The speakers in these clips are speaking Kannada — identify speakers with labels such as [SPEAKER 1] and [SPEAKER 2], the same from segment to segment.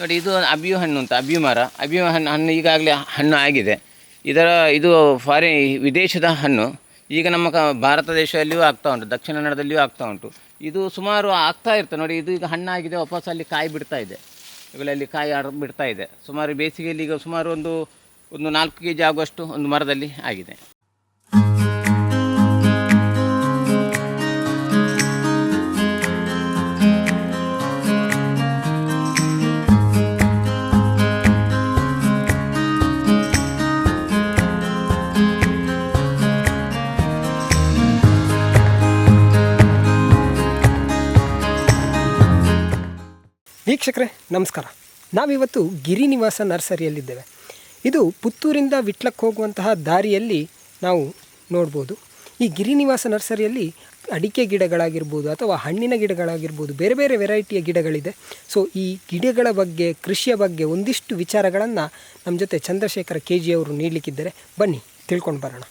[SPEAKER 1] ನೋಡಿ, ಇದು ಅಬಿಯು ಹಣ್ಣು ಅಂತ, ಅಬಿಯು ಮರ. ಅಬಿಯು ಹಣ್ಣು ಹಣ್ಣು ಈಗಾಗಲೇ ಹಣ್ಣು ಆಗಿದೆ. ಇದರ, ಇದು ಫಾರಿನ್ ವಿದೇಶದ ಹಣ್ಣು. ಈಗ ನಮ್ಮ ಕ, ಭಾರತ ದೇಶದಲ್ಲಿಯೂ ಆಗ್ತಾ ಉಂಟು, ದಕ್ಷಿಣ ಕನ್ನಡದಲ್ಲಿಯೂ ಆಗ್ತಾ ಉಂಟು. ಇದು ಸುಮಾರು ಆಗ್ತಾ ಇರ್ತದೆ ನೋಡಿ, ಇದು ಈಗ ಹಣ್ಣಾಗಿದೆ, ವಾಪಸ್ ಅಲ್ಲಿ ಕಾಯಿ ಬಿಡ್ತಾ ಇದೆ. ಇವುಗಳಲ್ಲಿ ಕಾಯಿ ಆಡ ಬಿಡ್ತಾ ಇದೆ. ಸುಮಾರು ಬೇಸಿಗೆಯಲ್ಲಿ ಈಗ ಸುಮಾರು ಒಂದು ಒಂದು ನಾಲ್ಕು ಕೆ ಜಿ ಆಗುವಷ್ಟು ಒಂದು ಮರದಲ್ಲಿ ಆಗಿದೆ.
[SPEAKER 2] ವೀಕ್ಷಕರೇ, ನಮಸ್ಕಾರ. ನಾವಿವತ್ತು ಗಿರಿನಿವಾಸ ನರ್ಸರಿಯಲ್ಲಿದ್ದೇವೆ. ಇದು ಪುತ್ತೂರಿಂದ ವಿಟ್ಲಕ್ಕೆ ಹೋಗುವಂತಹ ದಾರಿಯಲ್ಲಿ ನಾವು ನೋಡ್ಬೋದು. ಈ ಗಿರಿನಿವಾಸ ನರ್ಸರಿಯಲ್ಲಿ ಅಡಿಕೆ ಗಿಡಗಳಾಗಿರ್ಬೋದು ಅಥವಾ ಹಣ್ಣಿನ ಗಿಡಗಳಾಗಿರ್ಬೋದು ಬೇರೆ ಬೇರೆ ವೆರೈಟಿಯ ಗಿಡಗಳಿದೆ. ಸೊ, ಈ ಗಿಡಗಳ ಬಗ್ಗೆ, ಕೃಷಿಯ ಬಗ್ಗೆ ಒಂದಿಷ್ಟು ವಿಚಾರಗಳನ್ನು ನಮ್ಮ ಜೊತೆ ಚಂದ್ರಶೇಖರ ಕೆ ಜಿ ಅವರು ನೀಡಲಿಕ್ಕಿದ್ದಾರೆ. ಬನ್ನಿ, ತಿಳ್ಕೊಂಡು ಬರೋಣ.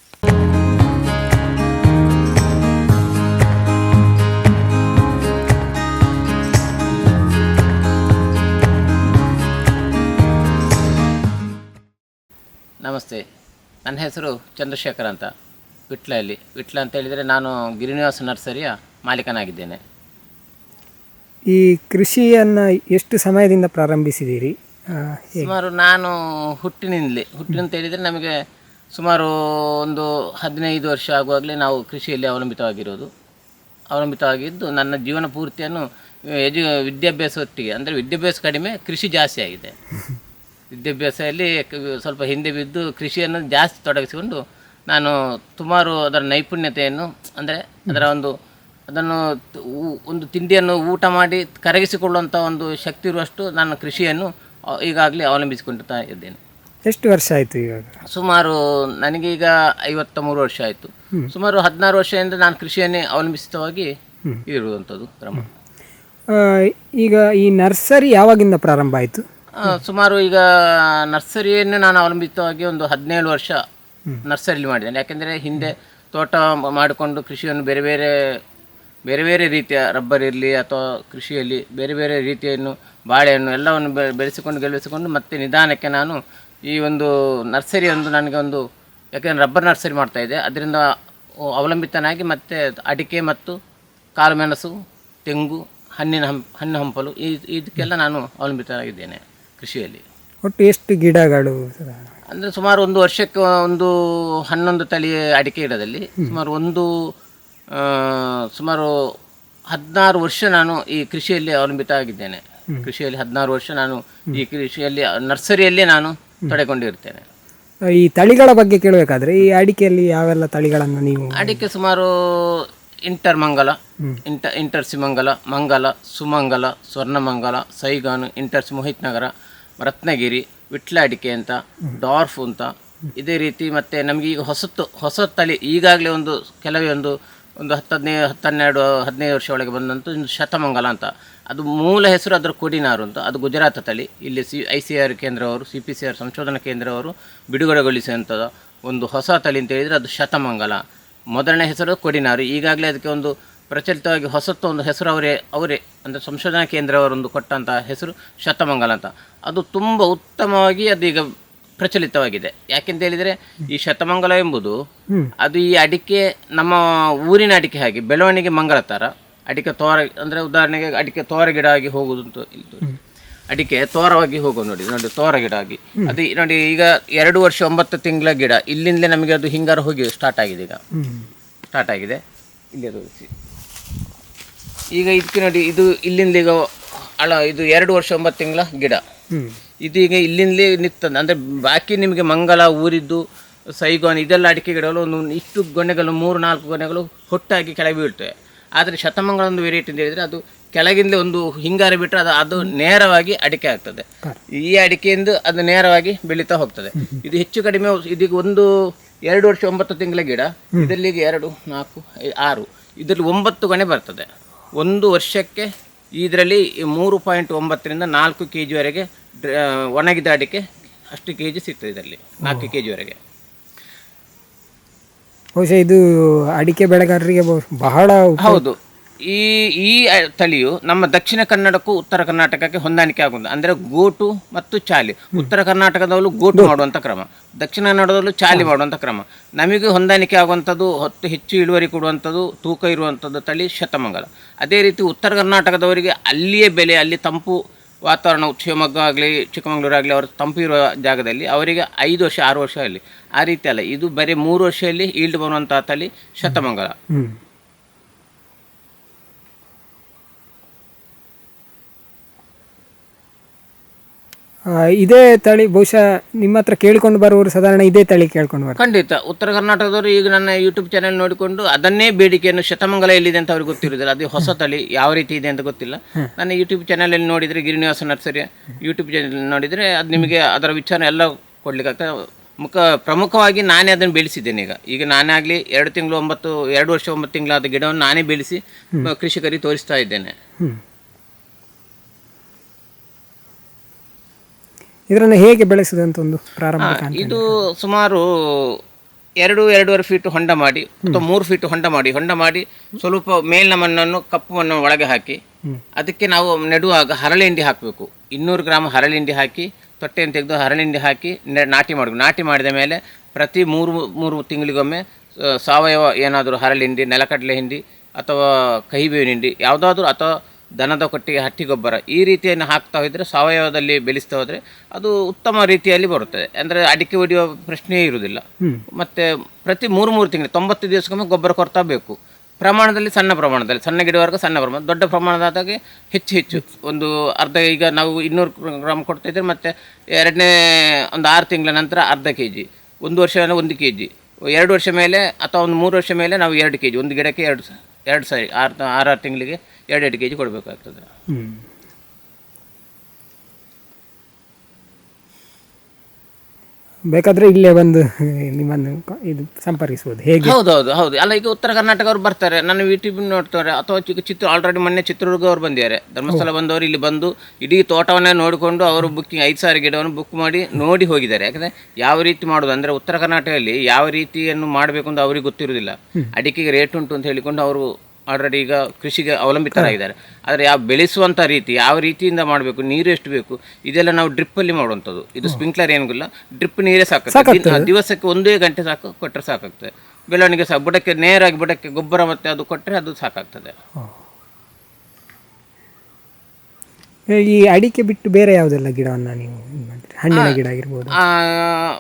[SPEAKER 1] ನಮಸ್ತೆ. ನನ್ನ ಹೆಸರು ಚಂದ್ರಶೇಖರ್ ಅಂತ. ವಿಟ್ಲಲ್ಲಿ ವಿಟ್ಲ ಅಂತ ಹೇಳಿದರೆ ನಾನು ಗಿರಿನಿವಾಸ ನರ್ಸರಿಯ ಮಾಲೀಕನಾಗಿದ್ದೇನೆ.
[SPEAKER 2] ಈ ಕೃಷಿಯನ್ನು ಎಷ್ಟು ಸಮಯದಿಂದ ಪ್ರಾರಂಭಿಸಿದ್ದೀರಿ?
[SPEAKER 1] ಸುಮಾರು ನಾನು ಹುಟ್ಟಿನಿಂದಲೇ. ಹುಟ್ಟಿನ ಅಂತ ಹೇಳಿದರೆ ನಮಗೆ ಸುಮಾರು ಒಂದು ಹದಿನೈದು ವರ್ಷ ಆಗುವಾಗಲೇ ನಾವು ಕೃಷಿಯಲ್ಲಿ ಅವಲಂಬಿತವಾಗಿರೋದು. ಅವಲಂಬಿತವಾಗಿದ್ದು ನನ್ನ ಜೀವನ ಪೂರ್ತಿಯನ್ನು ಎಜು ವಿದ್ಯಾಭ್ಯಾಸದೊಟ್ಟಿಗೆ ಅಂದರೆ ವಿದ್ಯಾಭ್ಯಾಸ ಕಡಿಮೆ ಕೃಷಿ ಜಾಸ್ತಿ ಆಗಿದೆ. ವಿದ್ಯಾಭ್ಯಾಸದಲ್ಲಿ ಸ್ವಲ್ಪ ಹಿಂದೆ ಬಿದ್ದು ಕೃಷಿಯನ್ನು ಜಾಸ್ತಿ ತೊಡಗಿಸಿಕೊಂಡು ನಾನು ಸುಮಾರು ಅದರ ನೈಪುಣ್ಯತೆಯನ್ನು ಅಂದರೆ ಅದರ ಒಂದು ಅದನ್ನು ಒಂದು ತಿಂಡಿಯನ್ನು ಊಟ ಮಾಡಿ ಕರಗಿಸಿಕೊಳ್ಳುವಂಥ ಒಂದು ಶಕ್ತಿ ಇರುವಷ್ಟು ನಾನು ಕೃಷಿಯನ್ನು ಈಗಾಗಲೇ ಅವಲಂಬಿಸಿಕೊಂಡಿರ್ತಾ ಇದ್ದೇನೆ.
[SPEAKER 2] ಎಷ್ಟು ವರ್ಷ ಆಯಿತು ಇವಾಗ?
[SPEAKER 1] ಸುಮಾರು ನನಗೀಗ ಐವತ್ತ ಮೂರು ವರ್ಷ ಆಯಿತು. ಸುಮಾರು ಹದಿನಾರು ವರ್ಷದಿಂದ ನಾನು ಕೃಷಿಯನ್ನೇ ಅವಲಂಬಿಸಿತವಾಗಿ ಇರುವಂಥದ್ದು ಕ್ರಮ.
[SPEAKER 2] ಈಗ ಈ ನರ್ಸರಿ ಯಾವಾಗಿಂದ ಪ್ರಾರಂಭ ಆಯಿತು?
[SPEAKER 1] ಸುಮಾರು ಈಗ ನರ್ಸರಿಯನ್ನು ನಾನು ಅವಲಂಬಿತವಾಗಿ ಒಂದು ಹದಿನೇಳು ವರ್ಷ ನರ್ಸರಿಲಿ ಮಾಡಿದ್ದೇನೆ. ಯಾಕೆಂದರೆ ಹಿಂದೆ ತೋಟ ಮಾಡಿಕೊಂಡು ಕೃಷಿಯನ್ನು ಬೇರೆ ಬೇರೆ ಬೇರೆ ಬೇರೆ ರೀತಿಯ ರಬ್ಬರ್ ಇರಲಿ ಅಥವಾ ಕೃಷಿಯಲ್ಲಿ ಬೇರೆ ಬೇರೆ ರೀತಿಯನ್ನು ಬಾಳೆಹಣ್ಣು ಎಲ್ಲವನ್ನು ಬೆಳೆಸಿಕೊಂಡು ಗೆಲ್ಲಿಸಿಕೊಂಡು ಮತ್ತೆ ನಿಧಾನಕ್ಕೆ ನಾನು ಈ ಒಂದು ನರ್ಸರಿ ಒಂದು ನನಗೆ ಒಂದು, ಯಾಕೆಂದರೆ ರಬ್ಬರ್ ನರ್ಸರಿ ಮಾಡ್ತಾ ಇದೆ ಅದರಿಂದ ಅವಲಂಬಿತನಾಗಿ ಮತ್ತೆ ಅಡಿಕೆ ಮತ್ತು ಕಾಳುಮೆಣಸು, ತೆಂಗು, ಹಣ್ಣಿನ ಹಂಪ್ ಹಣ್ಣು ಹಂಪಲು ಈ, ಇದಕ್ಕೆಲ್ಲ ನಾನು ಅವಲಂಬಿತನಾಗಿದ್ದೇನೆ. ಕೃಷಿಯಲ್ಲಿ.
[SPEAKER 2] ಒಟ್ಟು ಎಷ್ಟು ಗಿಡಗಳು
[SPEAKER 1] ಅಂದರೆ ಸುಮಾರು ಒಂದು ವರ್ಷಕ್ಕೆ ಒಂದು ಹನ್ನೊಂದು ತಳಿ ಅಡಿಕೆ ಗಿಡದಲ್ಲಿ ಸುಮಾರು ಒಂದು ಆ, ಸುಮಾರು ಹದಿನಾರು ವರ್ಷ ನಾನು ಈ ಕೃಷಿಯಲ್ಲಿ ಅವಲಂಬಿತ ಆಗಿದ್ದೇನೆ. ಕೃಷಿಯಲ್ಲಿ ಹದಿನಾರು ವರ್ಷ ನಾನು ಈ ಕೃಷಿಯಲ್ಲಿ ನರ್ಸರಿಯಲ್ಲಿ ನಾನು ತಡೆಕೊಂಡಿರ್ತೇನೆ
[SPEAKER 2] ಈ ತಳಿಗಳ ಬಗ್ಗೆ ಕೇಳಬೇಕಾದ್ರೆ ಈ ಅಡಿಕೆಯಲ್ಲಿ ಯಾವೆಲ್ಲ ತಳಿಗಳನ್ನು ನೀವು
[SPEAKER 1] ಅಡಿಕೆ ಸುಮಾರು ಇಂಟರ್ ಮಂಗಲ ಇಂಟ ಇಂಟರ್ ಸಿಮಂಗಲ ಮಂಗಲ ಸುಮಂಗಲ ಸ್ವರ್ಣಮಂಗಲ ಸೈಗಾನು ಇಂಟರ್ ಮೋಹಿತ್ ನಗರ ರತ್ನಗಿರಿ ವಿಟ್ಲಾಡಿಕೆ ಅಂತ ಡಾರ್ಫ್ ಅಂತ ಇದೇ ರೀತಿ ಮತ್ತೆ ನಮಗೆ ಈಗ ಹೊಸತು ಹೊಸ ತಳಿ ಈಗಾಗಲೇ ಒಂದು ಕೆಲವೇ ಒಂದು ಒಂದು ಹತ್ತು ಹದಿನೈದು ಹತ್ತು ಹನ್ನೆರಡು ಹದಿನೈದು ವರ್ಷ ಒಳಗೆ ಬಂದಂಥ ಒಂದು ಶತಮಂಗಲ ಅಂತ. ಅದು ಮೂಲ ಹೆಸರು ಅದರ ಕೊಡಿನಾರು ಅಂತ. ಅದು ಗುಜರಾತ್ ತಳಿ ಇಲ್ಲಿ ಸಿ ಐ ಸಿ ಆರ್ ಕೇಂದ್ರವರು ಸಿ ಪಿ ಸಿ ಆರ್ ಸಂಶೋಧನಾ ಕೇಂದ್ರವರು ಬಿಡುಗಡೆಗೊಳಿಸಿದಂಥದ್ದು. ಒಂದು ಹೊಸ ತಳಿ ಅಂತ ಹೇಳಿದರೆ ಅದು ಶತಮಂಗಲ. ಮೊದಲನೇ ಹೆಸರು ಕೊಡಿನಾರು. ಈಗಾಗಲೇ ಅದಕ್ಕೆ ಒಂದು ಪ್ರಚಲಿತವಾಗಿ ಹೊಸತು ಒಂದು ಹೆಸರು ಅವರೇ ಅವರೇ ಅಂದರೆ ಸಂಶೋಧನಾ ಕೇಂದ್ರ ಅವರೊಂದು ಕೊಟ್ಟಂಥ ಹೆಸರು ಶತಮಂಗಲ ಅಂತ. ಅದು ತುಂಬ ಉತ್ತಮವಾಗಿ ಅದೀಗ ಪ್ರಚಲಿತವಾಗಿದೆ. ಯಾಕೆಂತ ಹೇಳಿದರೆ ಈ ಶತಮಂಗಲ ಎಂಬುದು ಅದು ಈ ಅಡಿಕೆ ನಮ್ಮ ಊರಿನ ಅಡಿಕೆ ಹಾಗೆ ಬೆಳವಣಿಗೆ ಮಂಗಳ ಥರ ಅಡಿಕೆ ತೋರ ಅಂದರೆ ಉದಾಹರಣೆಗೆ ಅಡಿಕೆ ತೋರ ಗಿಡ ಆಗಿ ಹೋಗುವುದು ಅಂತ ಅಡಿಕೆ ತೋರವಾಗಿ ಹೋಗೋ ನೋಡಿ ನೋಡಿ ತೋರ ಗಿಡ ಆಗಿ. ಅದು ನೋಡಿ ಈಗ ಎರಡು ವರ್ಷ ಒಂಬತ್ತು ತಿಂಗಳ ಗಿಡ ಇಲ್ಲಿಂದಲೇ ನಮಗೆ ಅದು ಹಿಂಗಾರು ಹೋಗಿ ಸ್ಟಾರ್ಟ್ ಆಗಿದೆ ಈಗ. ಸ್ಟಾರ್ಟ್ ಆಗಿದೆ. ಇಲ್ಲಿ ಅದು ಸಿ- ಈಗ ಇದಕ್ಕೆ ನೋಡಿ ಇದು ಇಲ್ಲಿಂದ ಈಗ ಅಳ ಇದು ಎರಡು ವರ್ಷ ಒಂಬತ್ತು ತಿಂಗಳ ಗಿಡ. ಇದು ಈಗ ಇಲ್ಲಿಂದಲೇ ನಿತ್ತದ ಅಂದರೆ ಬಾಕಿ ನಿಮಗೆ ಮಂಗಲ ಊರಿದ್ದು ಸೈಗೋನ್ ಇದೆಲ್ಲ ಅಡಿಕೆ ಗಿಡಗಳು ಒಂದು ಇಷ್ಟು ಗೊನೆಗಳು ಮೂರು ನಾಲ್ಕು ಗೊನೆಗಳು ಹೊಟ್ಟಾಗಿ ಕೆಳಗೆ ಬೀಳ್ತವೆ. ಆದರೆ ಶತಮಂಗಳ ಒಂದು ವೆರೈಟಿ ಅಂತ ಹೇಳಿದರೆ ಅದು ಕೆಳಗಿಂದಲೇ ಒಂದು ಹಿಂಗಾರ ಬಿಟ್ಟರೆ ಅದು ಅದು ನೇರವಾಗಿ ಅಡಿಕೆ ಆಗ್ತದೆ. ಈ ಅಡಿಕೆಯಿಂದ ಅದು ನೇರವಾಗಿ ಬೆಳೀತಾ ಹೋಗ್ತದೆ. ಇದು ಹೆಚ್ಚು ಕಡಿಮೆ ಇದೀಗ ಒಂದು ಎರಡು ವರ್ಷ ಒಂಬತ್ತು ತಿಂಗಳ ಗಿಡ ಇದರಲ್ಲಿ ಎರಡು ನಾಲ್ಕು ಆರು. ಇದರಲ್ಲಿ ಒಂಬತ್ತು ಗಣೆ ಬರ್ತದೆ. ಒಂದು ವರ್ಷಕ್ಕೆ ಇದರಲ್ಲಿ ಮೂರು ಪಾಯಿಂಟ್ ಒಂಬತ್ತರಿಂದ ನಾಲ್ಕು ಕೆ ಜಿವರೆಗೆ ಒಣಗಿದ ಅಡಿಕೆ ಅಷ್ಟು ಕೆ ಜಿ ಸಿಗ್ತದೆ ಇದರಲ್ಲಿ ನಾಲ್ಕು ಕೆ ಜಿವರೆಗೆ
[SPEAKER 2] ಬಹುಶಃ ಇದು ಅಡಿಕೆ ಬೆಳೆಗಾರರಿಗೆ ಬಹಳ
[SPEAKER 1] ಹೌದು. ಈ ಈ ತಳಿಯು ನಮ್ಮ ದಕ್ಷಿಣ ಕನ್ನಡಕ್ಕೂ ಉತ್ತರ ಕರ್ನಾಟಕಕ್ಕೆ ಹೊಂದಾಣಿಕೆ ಆಗುವುದು ಅಂದರೆ ಗೋಟು ಮತ್ತು ಚಾಲಿ. ಉತ್ತರ ಕರ್ನಾಟಕದಲ್ಲೂ ಗೋಟು ಮಾಡುವಂಥ ಕ್ರಮ. ದಕ್ಷಿಣ ಕನ್ನಡದಲ್ಲೂ ಚಾಲಿ ಮಾಡುವಂಥ ಕ್ರಮ. ನಮಗೆ ಹೊಂದಾಣಿಕೆ ಆಗುವಂಥದ್ದು ಹೊತ್ತು ಹೆಚ್ಚು ಇಳುವರಿ ಕೊಡುವಂಥದ್ದು ತೂಕ ಇರುವಂಥದ್ದು ತಳಿ ಶತಮಂಗಲ. ಅದೇ ರೀತಿ ಉತ್ತರ ಕರ್ನಾಟಕದವರಿಗೆ ಅಲ್ಲಿಯೇ ಬೆಲೆ ಅಲ್ಲಿ ತಂಪು ವಾತಾವರಣ ಶಿವಮೊಗ್ಗ ಆಗಲಿ ಚಿಕ್ಕಮಗಳೂರು ಆಗಲಿ ಅವರು ತಂಪು ಇರುವ ಜಾಗದಲ್ಲಿ ಅವರಿಗೆ ಐದು ವರ್ಷ ಆರು ವರ್ಷ ಅಲ್ಲಿ. ಆ ರೀತಿ ಅಲ್ಲ ಇದು ಬರೀ ಮೂರು ವರ್ಷದಲ್ಲಿ ಈಲ್ಡ್ ಬರುವಂಥ ತಳಿ ಶತಮಂಗಲ.
[SPEAKER 2] ಇದೇ ತಳಿ ಬಹುಶಃ ನಿಮ್ಮ ಹತ್ರ ಕೇಳಿಕೊಂಡು ಬರುವವರು ಸಾಧಾರಣ ಇದೇ ತಳಿ ಕೇಳ್ಕೊಂಡು ಬರ್ತಾರೆ
[SPEAKER 1] ಖಂಡಿತ. ಉತ್ತರ ಕರ್ನಾಟಕದವರು ಈಗ ನನ್ನ ಯೂಟ್ಯೂಬ್ ಚಾನೆಲ್ ನೋಡಿಕೊಂಡು ಅದನ್ನೇ ಬೇಡಿಕೆಯನ್ನು ಶತಮಂಗಲ ಎಲ್ಲಿದೆ ಅಂತ ಅವ್ರಿಗೆ ಗೊತ್ತಿರೋದಿಲ್ಲ ಅದು ಹೊಸ ತಳಿ ಯಾವ ರೀತಿ ಇದೆ ಅಂತ ಗೊತ್ತಿಲ್ಲ. ನನ್ನ ಯೂಟ್ಯೂಬ್ ಚಾನಲಲ್ಲಿ ನೋಡಿದರೆ ಗಿರಿನಿವಾಸ ನರ್ಸರಿ ಯೂಟ್ಯೂಬ್ ಚಾನಲ್ ನೋಡಿದರೆ ಅದು ನಿಮಗೆ ಅದರ ವಿಚಾರ ಎಲ್ಲ ಕೊಡ್ಲಿಕ್ಕೆ ಮುಖ ಪ್ರಮುಖವಾಗಿ ನಾನೇ ಅದನ್ನು ಬೆಳೆಸಿದ್ದೇನೆ ಈಗ. ಈಗ ನಾನೇ ಆಗಲಿ ಎರಡು ತಿಂಗಳು ಒಂಬತ್ತು ಎರಡು ವರ್ಷ ಒಂಬತ್ತು ತಿಂಗಳಾದ ಗಿಡವನ್ನು ನಾನೇ ಬೆಳೆಸಿ ಕೃಷಿಕರಿಗೆ ತೋರಿಸ್ತಾ ಇದ್ದೇನೆ.
[SPEAKER 2] ಹ್ಞೂ ಇದನ್ನು ಹೇಗೆ ಬೆಳೆಸಿದೆ ಅಂತ ಒಂದು ಪ್ರಾರಂಭ
[SPEAKER 1] ಇದು ಸುಮಾರು ಎರಡು ಎರಡೂವರೆ ಫೀಟ್ ಹೊಂಡ ಮಾಡಿ ಅಥವಾ ಮೂರು ಫೀಟ್ ಹೊಂಡ ಮಾಡಿ ಹೊಂಡ ಮಾಡಿ ಸ್ವಲ್ಪ ಮೇಲಿನ ಮಣ್ಣನ್ನು ಕಪ್ಪು ಮಣ್ಣು ಒಳಗೆ ಹಾಕಿ ಅದಕ್ಕೆ ನಾವು ನೆಡುವಾಗ ಹರಳಿಂಡಿ ಹಾಕಬೇಕು. ಇನ್ನೂರು ಗ್ರಾಮ್ ಹರಳಿಂಡಿ ಹಾಕಿ ತೊಟ್ಟೆಯನ್ನು ತೆಗೆದು ಹರಳಿಂಡಿ ಹಾಕಿ ನೆ ನಾಟಿ ಮಾಡಬೇಕು. ನಾಟಿ ಮಾಡಿದ ಮೇಲೆ ಪ್ರತಿ ಮೂರು ಮೂರು ತಿಂಗಳಿಗೊಮ್ಮೆ ಆ, ಸಾವಯವ ಏನಾದರೂ ಹರಳಿಂಡಿ ನೆಲಕಡಲೆ ಹಿಂಡಿ ಅಥವಾ ಕಹಿಬೇವಿನ ಹಿಂಡಿ ಯಾವುದಾದ್ರೂ ಅಥವಾ ದನದ ಕೊಟ್ಟಿಗೆ ಹಟ್ಟಿ ಗೊಬ್ಬರ ಈ ರೀತಿಯನ್ನು ಹಾಕ್ತಾ ಹೋದರೆ ಸಾವಯವದಲ್ಲಿ ಬೆಳೆಸ್ತಾ ಹೋದರೆ ಅದು ಉತ್ತಮ ರೀತಿಯಲ್ಲಿ ಬರುತ್ತದೆ. ಅಂದರೆ ಅಡಿಕೆ ಹೊಡೆಯುವ ಪ್ರಶ್ನೆಯೇ ಇರುವುದಿಲ್ಲ. ಮತ್ತು ಪ್ರತಿ ಮೂರು ಮೂರು ತಿಂಗಳು ತೊಂಬತ್ತು ದಿವಸಕ್ಕೊಮ್ಮೆ ಗೊಬ್ಬರ ಕೊಡ್ತಾ ಬೇಕು. ಪ್ರಮಾಣದಲ್ಲಿ ಸಣ್ಣ ಪ್ರಮಾಣದಲ್ಲಿ ಸಣ್ಣ ಗಿಡವರ್ಗ ಸಣ್ಣ ಪ್ರಮಾಣ ದೊಡ್ಡ ಪ್ರಮಾಣದಾದಾಗೆ ಹೆಚ್ಚು ಹೆಚ್ಚು. ಒಂದು ಅರ್ಧ ಈಗ ನಾವು ಇನ್ನೂರು ಗ್ರಾಮ್ ಕೊಡ್ತಾ ಇದ್ರೆ ಮತ್ತು ಎರಡನೇ ಒಂದು ಆರು ತಿಂಗಳ ನಂತರ ಅರ್ಧ ಕೆ ಜಿ ಒಂದು ವರ್ಷ ಒಂದು ಕೆ ಜಿ ಎರಡು ವರ್ಷ ಮೇಲೆ ಅಥವಾ ಒಂದು ಮೂರು ವರ್ಷ ಮೇಲೆ ನಾವು ಎರಡು ಕೆ ಜಿ ಒಂದು ಗಿಡಕ್ಕೆ ಎರಡು ಎರಡು ಸಾರಿ ಆರು ಆರು ತಿಂಗಳಿಗೆ ಎರಡೆರಡು ಕೆ ಜಿ ಕೊಡಬೇಕಾಗ್ತದೆ
[SPEAKER 2] ಬೇಕಾದರೆ ಇಲ್ಲೇ ಬಂದು ನಿಮ್ಮನ್ನು ಕ- ಇದು ಸಂಪರ್ಕಿಸ್ಬೋದು ಹೇಗೆ?
[SPEAKER 1] ಹೌದು ಹೌದು ಹೌದು. ಅಲ್ಲ ಈಗ ಉತ್ತರ ಕರ್ನಾಟಕ ಅವರು ಬರ್ತಾರೆ. ನನ್ನ ಯೂಟ್ಯೂಬ್ ನೋಡ್ತಾರೆ. ಅಥವಾ ಚಿಕ್ಕ ಚಿತ್ರ ಆಲ್ರೆಡಿ ಮೊನ್ನೆ ಚಿತ್ರದುರ್ಗ ಅವ್ರು ಬಂದಿದ್ದಾರೆ. ಧರ್ಮಸ್ಥಳ ಬಂದವರು ಇಲ್ಲಿ ಬಂದು ಇಡೀ ತೋಟವನ್ನೇ ನೋಡಿಕೊಂಡು ಅವರು ಬುಕ್ಕಿಂಗ್ ಐದು ಸಾವಿರ ಗಿಡವನ್ನು ಬುಕ್ ಮಾಡಿ ನೋಡಿ ಹೋಗಿದ್ದಾರೆ. ಯಾಕಂದರೆ ಯಾವ ರೀತಿ ಮಾಡೋದು? ಅಂದರೆ ಉತ್ತರ ಕರ್ನಾಟಕದಲ್ಲಿ ಯಾವ ರೀತಿಯನ್ನು ಮಾಡಬೇಕು ಅಂತ ಅವ್ರಿಗೆ ಗೊತ್ತಿರೋದಿಲ್ಲ ಅಡಿಕೆಗೆ ರೇಟ್ ಉಂಟು ಅಂತ ಹೇಳಿಕೊಂಡು ಅವರು ಆಲ್ರೆಡಿ ಈಗ ಕೃಷಿಗೆ ಅವಲಂಬಿತರಾಗಿದ್ದಾರೆ. ಆದರೆ ಯಾವ ಬೆಳೆಸುವಂಥ ರೀತಿ ಯಾವ ರೀತಿಯಿಂದ ಮಾಡಬೇಕು ನೀರು ಎಷ್ಟು ಬೇಕು ಇದೆಲ್ಲ ನಾವು ಡ್ರಿಪ್ಪಲ್ಲಿ ಮಾಡುವಂಥದ್ದು. ಇದು ಸ್ಪ್ರಿಂಕ್ಲರ್ ಏನಿಲ್ಲ ಡ್ರಿಪ್ ನೀರೇ ಸಾಕಾಗ್ತದೆ. ದಿವಸಕ್ಕೆ ಒಂದೇ ಗಂಟೆ ಸಾಕು ಕೊಟ್ಟರೆ ಸಾಕಾಗ್ತದೆ. ಬೆಳವಣಿಗೆ ಸಹ ಬುಡಕ್ಕೆ ನೇರಾಗಿ ಬುಡಕ್ಕೆ ಗೊಬ್ಬರ ಮತ್ತೆ ಅದು ಕೊಟ್ಟರೆ ಅದು ಸಾಕಾಗ್ತದೆ.
[SPEAKER 2] ಈ ಅಡಿಕೆ ಬಿಟ್ಟು ಬೇರೆ ಯಾವುದೆಲ್ಲ ಗಿಡವನ್ನು ನೀವು ಮಾಡ್ತೀರಿ? ಹಣ್ಣಿನ ಗಿಡ ಆಗಿರ್ಬೋದು.
[SPEAKER 1] ಆ,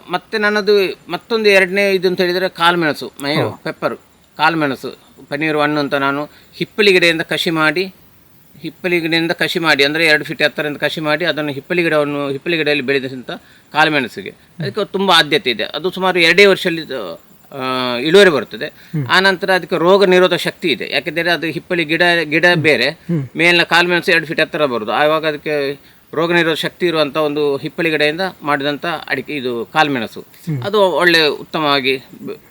[SPEAKER 1] ಮತ್ತೆ ನನ್ನದು ಮತ್ತೊಂದು ಎರಡನೇ ಇದು ಅಂತ ಹೇಳಿದರೆ ಕಾಳುಮೆಣಸು ಮೈ ಪೆಪ್ಪರು ಕಾಳುಮೆಣಸು ಪನ್ನೀರು ಹಣ್ಣು ಅಂತ ನಾನು ಹಿಪ್ಪಲಿ ಗಿಡದಿಂದ ಕಸಿ ಮಾಡಿ ಹಿಪ್ಪಲಿ ಗಿಡದಿಂದ ಕಸಿ ಮಾಡಿ ಅಂದರೆ ಎರಡು ಫೀಟ್ ಎತ್ತರದಿಂದ ಕಸಿ ಮಾಡಿ ಅದನ್ನು ಹಿಪ್ಪಲಿ ಗಿಡವನ್ನು ಹಿಪ್ಪಲಿ ಗಿಡದಲ್ಲಿ ಬೆಳೆದಂಥ ಕಾಳುಮೆಣಸಿಗೆ ಅದಕ್ಕೆ ತುಂಬ ಆದ್ಯತೆ ಇದೆ. ಅದು ಸುಮಾರು ಎರಡೇ ವರ್ಷದಲ್ಲಿ ಆ, ಇಳುವರಿ ಬರ್ತದೆ ಆನಂತರ ಅದಕ್ಕೆ ರೋಗ ನಿರೋಧ ಶಕ್ತಿ ಇದೆ. ಯಾಕೆಂದರೆ ಅದು ಹಿಪ್ಪಲಿ ಗಿಡ ಗಿಡ ಬೇರೆ. ಮೇಲಿನ ಕಾಳುಮೆಣಸು ಎರಡು ಫೀಟ್ ಎತ್ತರ ಬರೋದು ಆವಾಗ ಅದಕ್ಕೆ ರೋಗ ನಿರೋಧ ಶಕ್ತಿ ಇರುವಂಥ ಒಂದು ಹಿಪ್ಪಲಿ ಗಿಡದಿಂದ ಮಾಡಿದಂಥ ಅಡಿಕೆ ಇದು ಕಾಲ್ಮೆಣಸು. ಅದು ಒಳ್ಳೆ ಉತ್ತಮವಾಗಿ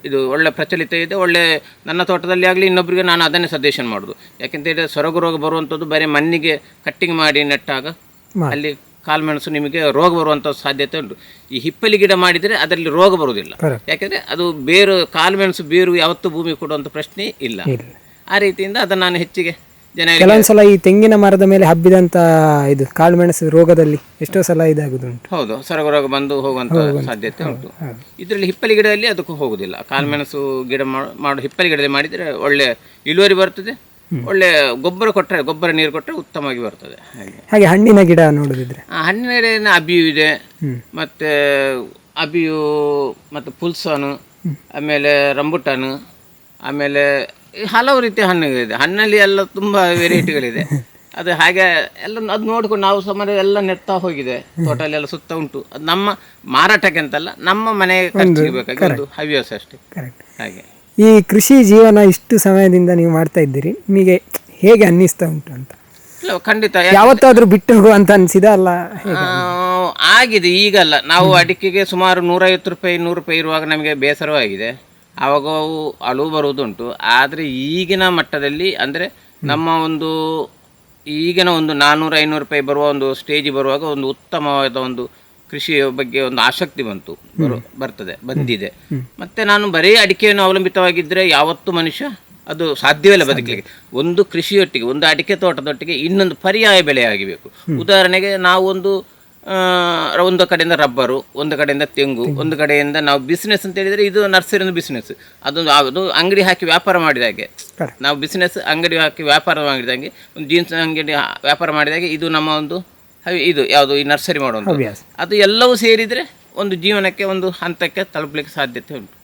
[SPEAKER 1] ಇದು ಒಳ್ಳೆ ಪ್ರಚಲಿತ ಇದೆ ಒಳ್ಳೆ ನನ್ನ ತೋಟದಲ್ಲಿ ಆಗಲಿ ಇನ್ನೊಬ್ಬರಿಗೆ ನಾನು ಅದನ್ನೇ ಸಜೆಷನ್ ಮಾಡೋದು. ಯಾಕೆಂತೇಳಿದ್ರೆ ಸೊರಗು ರೋಗ ಬರುವಂಥದ್ದು ಬರೀ ಮಣ್ಣಿಗೆ ಕಟ್ಟಿಂಗ್ ಮಾಡಿ ನೆಟ್ಟಾಗ ಅಲ್ಲಿ ಕಾಲ್ಮೆಣಸು ನಿಮಗೆ ರೋಗ ಬರುವಂಥ ಸಾಧ್ಯತೆ ಉಂಟು. ಈ ಹಿಪ್ಪಲಿ ಗಿಡ ಮಾಡಿದರೆ ಅದರಲ್ಲಿ ರೋಗ ಬರುವುದಿಲ್ಲ. ಯಾಕೆಂದರೆ ಅದು ಬೇರು ಕಾಲ್ಮೆಣಸು ಬೇರು ಯಾವತ್ತೂ ಭೂಮಿ ಕೊಡುವಂಥ ಪ್ರಶ್ನೆ ಇಲ್ಲ. ಆ ರೀತಿಯಿಂದ ಅದನ್ನು ನಾನು ಹೆಚ್ಚಿಗೆ
[SPEAKER 2] ಕೆಲವೊಂದ್ಸಲ ಈ ತೆಂಗಿನ ಮರದ ಮೇಲೆ ಹಬ್ಬಿದಂತ ಇದು ಕಾಳುಮೆಣಸು ರೋಗದಲ್ಲಿ ಎಷ್ಟೋ ಸಲ ಇದಾಗುದುಂಟು.
[SPEAKER 1] ಹೌದು ಸರಗೊರಗ ರೋಗ ಬಂದು ಹೋಗುವಂತ ಸಾಧ್ಯತೆ ಉಂಟು. ಇದರಲ್ಲಿ ಹಿಪ್ಪಲಿ ಗಿಡದಲ್ಲಿ ಅದಕ್ಕೂ ಹೋಗುದಿಲ್ಲ. ಕಾಳುಮೆಣಸು ಗಿಡ ಮಾಡಿ ಹಿಪ್ಪಲಿ ಗಿಡದಲ್ಲಿ ಮಾಡಿದ್ರೆ ಒಳ್ಳೆ ಇಳುವರಿ ಬರ್ತದೆ ಒಳ್ಳೆ ಗೊಬ್ಬರ ಕೊಟ್ಟರೆ ಗೊಬ್ಬರ ನೀರು ಕೊಟ್ಟರೆ ಉತ್ತಮವಾಗಿ ಬರ್ತದೆ. ಹಾಗೆ.
[SPEAKER 2] ಹಾಗೆ ಹಣ್ಣಿನ ಗಿಡ ನೋಡುದಿದ್ರೆ?
[SPEAKER 1] ಆ, ಹಣ್ಣಿನ ಗಿಡ ಅಬಿಯು ಇದೆ ಮತ್ತೆ ಅಬಿಯು ಮತ್ತೆ ಪುಲ್ಸಾನು ಆಮೇಲೆ ರಂಬುಟಾನು ಆಮೇಲೆ ಹಲವು ರೀತಿಯ ಹಣ್ಣುಗಳಿದೆ. ಹಣ್ಣಲ್ಲಿ ಎಲ್ಲ ತುಂಬ ವೆರೈಟಿಗಳಿದೆ ಅದು ಹಾಗೆ ಎಲ್ಲ ಅದು ನೋಡ್ಕೊಂಡು ನಾವು ಸುಮಾರು ಎಲ್ಲ ನೆಡ್ತಾ ಹೋಗಿದೆ. ತೋಟಲ್ಲಿ ಎಲ್ಲ ಸುತ್ತ ಉಂಟು. ಅದು ನಮ್ಮ ಮಾರಾಟಕ್ಕೆ ಅಂತಲ್ಲ ನಮ್ಮ ಮನೆಗೆ ಖರ್ಚಿಗೆ ಬೇಕಾಗಿ ಒಂದು ಹವ್ಯಾಸ ಅಷ್ಟೇ.
[SPEAKER 2] ಕರೆಕ್ಟ್
[SPEAKER 1] ಹಾಗೆ.
[SPEAKER 2] ಈ ಕೃಷಿ ಜೀವನ ಇಷ್ಟು ಸಮಯದಿಂದ ನೀವು ಮಾಡ್ತಾ ಇದ್ದೀರಿ. ನಿಮಗೆ ಹೇಗೆ ಅನ್ನಿಸ್ತಾ ಉಂಟು ಅಂತ?
[SPEAKER 1] ಇಲ್ಲ ಖಂಡಿತ.
[SPEAKER 2] ಯಾವತ್ತಾದ್ರೂ ಬಿಟ್ಟು ಹೋಗುವಂತ ಅನ್ಸಿದ ಅಲ್ಲ
[SPEAKER 1] ಆ, ಆಗಿದೆ ಈಗಲ್ಲ. ನಾವು ಅಡಿಕೆಗೆ ಸುಮಾರು ನೂರೈವತ್ತು ರೂಪಾಯಿ ನೂರು ರೂಪಾಯಿ ಇರುವಾಗ ನಮಗೆ ಬೇಸರವಾಗಿದೆ. ಆವಾಗ ಅವು ಅಳುವು ಬರುವುದುಂಟು. ಆದರೆ ಈಗಿನ ಮಟ್ಟದಲ್ಲಿ ಅಂದರೆ ನಮ್ಮ ಒಂದು ಈಗಿನ ಒಂದು ನಾನ್ನೂರು ಐನೂರು ರೂಪಾಯಿ ಬರುವ ಒಂದು ಸ್ಟೇಜ್ ಬರುವಾಗ ಒಂದು ಉತ್ತಮವಾದ ಒಂದು ಕೃಷಿಯ ಬಗ್ಗೆ ಒಂದು ಆಸಕ್ತಿ ಬಂತು. ಬರು ಬರ್ತದೆ ಬಂದಿದೆ. ಮತ್ತೆ ನಾನು ಬರೀ ಅಡಿಕೆಯನ್ನು ಅವಲಂಬಿತವಾಗಿದ್ದರೆ ಯಾವತ್ತೂ ಮನುಷ್ಯ ಅದು ಸಾಧ್ಯವಿಲ್ಲ ಬದುಕಲಿಕ್ಕೆ. ಒಂದು ಕೃಷಿಯೊಟ್ಟಿಗೆ ಒಂದು ಅಡಿಕೆ ತೋಟದೊಟ್ಟಿಗೆ ಇನ್ನೊಂದು ಪರ್ಯಾಯ ಬೆಳೆ ಆಗಬೇಕು. ಉದಾಹರಣೆಗೆ ನಾವು ಒಂದು ಒಂದು ಕಡೆಯಿಂದ ರಬ್ಬರು ಒಂದು ಕಡೆಯಿಂದ ತೆಂಗು ಒಂದು ಕಡೆಯಿಂದ ನಾವು ಬಿಸ್ನೆಸ್ ಅಂತ ಹೇಳಿದರೆ ಇದು ನರ್ಸರಿನ ಬಿಸ್ನೆಸ್ ಅದೊಂದು ಅದು ಅಂಗಡಿ ಹಾಕಿ ವ್ಯಾಪಾರ ಮಾಡಿದ ಹಾಗೆ. ನಾವು ಬಿಸ್ನೆಸ್ ಅಂಗಡಿ ಹಾಕಿ ವ್ಯಾಪಾರ ಮಾಡಿದಂಗೆ ಒಂದು ಜೀನ್ಸ್ ಅಂಗಡಿ ವ್ಯಾಪಾರ ಮಾಡಿದಾಗೆ ಇದು ನಮ್ಮ ಒಂದು ಇದು ಯಾವುದು ಈ ನರ್ಸರಿ ಮಾಡುವಂಥ ಅದು ಎಲ್ಲವೂ ಸೇರಿದರೆ ಒಂದು ಜೀವನಕ್ಕೆ ಒಂದು ಹಂತಕ್ಕೆ ತಲುಪಲಿಕ್ಕೆ ಸಾಧ್ಯತೆ ಉಂಟು.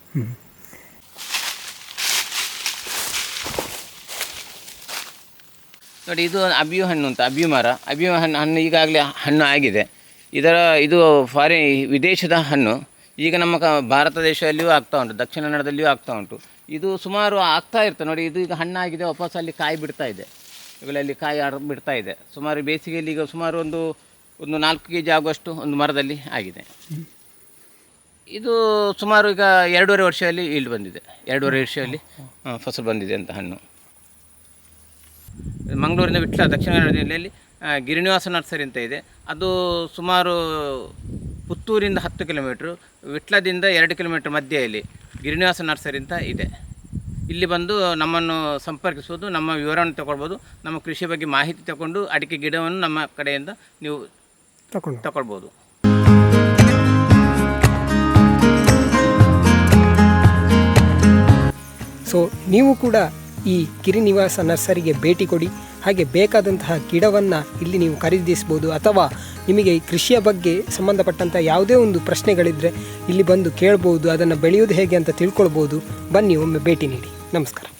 [SPEAKER 1] ನೋಡಿ ಇದು ಅಬಿಯು ಹಣ್ಣು ಅಂತ ಅಬಿಯು ಮರ ಅಬಿಯು ಹಣ್ಣು ಹಣ್ಣು ಈಗಾಗಲೇ ಹಣ್ಣು ಆಗಿದೆ. ಇದರ ಇದು ಫಾರಿ ವಿದೇಶದ ಹಣ್ಣು. ಈಗ ನಮ್ಮ ಕ ಭಾರತ ದೇಶದಲ್ಲಿಯೂ ಆಗ್ತಾ ಉಂಟು, ದಕ್ಷಿಣ ಕನ್ನಡದಲ್ಲಿಯೂ ಆಗ್ತಾ ಉಂಟು. ಇದು ಸುಮಾರು ಆಗ್ತಾ ಇರ್ತದೆ. ನೋಡಿ, ಇದು ಈಗ ಹಣ್ಣಾಗಿದೆ, ವಾಪಸ್ ಅಲ್ಲಿ ಕಾಯಿ ಬಿಡ್ತಾ ಇದೆ. ಇವುಗಳಲ್ಲಿ ಕಾಯಿ ಆಡ್ ಬಿಡ್ತಾ ಇದೆ. ಸುಮಾರು ಬೇಸಿಗೆಯಲ್ಲಿ ಈಗ ಸುಮಾರು ಒಂದು ಒಂದು ನಾಲ್ಕು ಕೆ ಜಿ ಆಗುವಷ್ಟು ಒಂದು ಮರದಲ್ಲಿ ಆಗಿದೆ. ಇದು ಸುಮಾರು ಈಗ ಎರಡೂವರೆ ವರ್ಷದಲ್ಲಿ ಈಲ್ಡ್ ಬಂದಿದೆ. ಎರಡೂವರೆ ವರ್ಷದಲ್ಲಿ ಫಸಲು ಬಂದಿದೆ ಅಂತ ಹಣ್ಣು. ಮಂಗಳೂರಿನ ವಿಟ್ಲ, ದಕ್ಷಿಣ ಕನ್ನಡ ಜಿಲ್ಲೆಯಲ್ಲಿ ಗಿರಿನಿವಾಸ ನರ್ಸರಿ ಅಂತ ಇದೆ. ಅದು ಸುಮಾರು ಪುತ್ತೂರಿಂದ ಹತ್ತು ಕಿಲೋಮೀಟ್ರು ವಿಟ್ಲದಿಂದ ಎರಡು ಕಿಲೋಮೀಟ್ರ್ ಮಧ್ಯೆಯಲ್ಲಿ ಗಿರಿನಿವಾಸ ನರ್ಸರಿ ಅಂತ ಇದೆ. ಇಲ್ಲಿ ಬಂದು ನಮ್ಮನ್ನು ಸಂಪರ್ಕಿಸೋದು ನಮ್ಮ ವಿವರವನ್ನು ತಗೊಳ್ಬೋದು ನಮ್ಮ ಕೃಷಿ ಬಗ್ಗೆ ಮಾಹಿತಿ ತಗೊಂಡು ಅಡಿಕೆ ಗಿಡವನ್ನು ನಮ್ಮ ಕಡೆಯಿಂದ ನೀವು
[SPEAKER 2] ತಗೊಂಡು.
[SPEAKER 1] ತಗೊಳ್ಬೋದು.
[SPEAKER 2] ಸೊ ನೀವು ಕೂಡ ಈ ಕಿರಿನಿವಾಸ ನರ್ಸರಿಗೆ ಭೇಟಿ ಕೊಡಿ. ಹಾಗೆ ಬೇಕಾದಂತಹ ಗಿಡವನ್ನು ಇಲ್ಲಿ ನೀವು ಖರೀದಿಸ್ಬೋದು ಅಥವಾ ನಿಮಗೆ ಕೃಷಿಯ ಬಗ್ಗೆ ಸಂಬಂಧಪಟ್ಟಂಥ ಯಾವುದೇ ಒಂದು ಪ್ರಶ್ನೆಗಳಿದ್ದರೆ ಇಲ್ಲಿ ಬಂದು ಕೇಳ್ಬೋದು ಅದನ್ನು ಬೆಳೆಯೋದು ಹೇಗೆ ಅಂತ ತಿಳ್ಕೊಳ್ಬೋದು ಬನ್ನಿ, ಒಮ್ಮೆ ಭೇಟಿ ನೀಡಿ. ನಮಸ್ಕಾರ.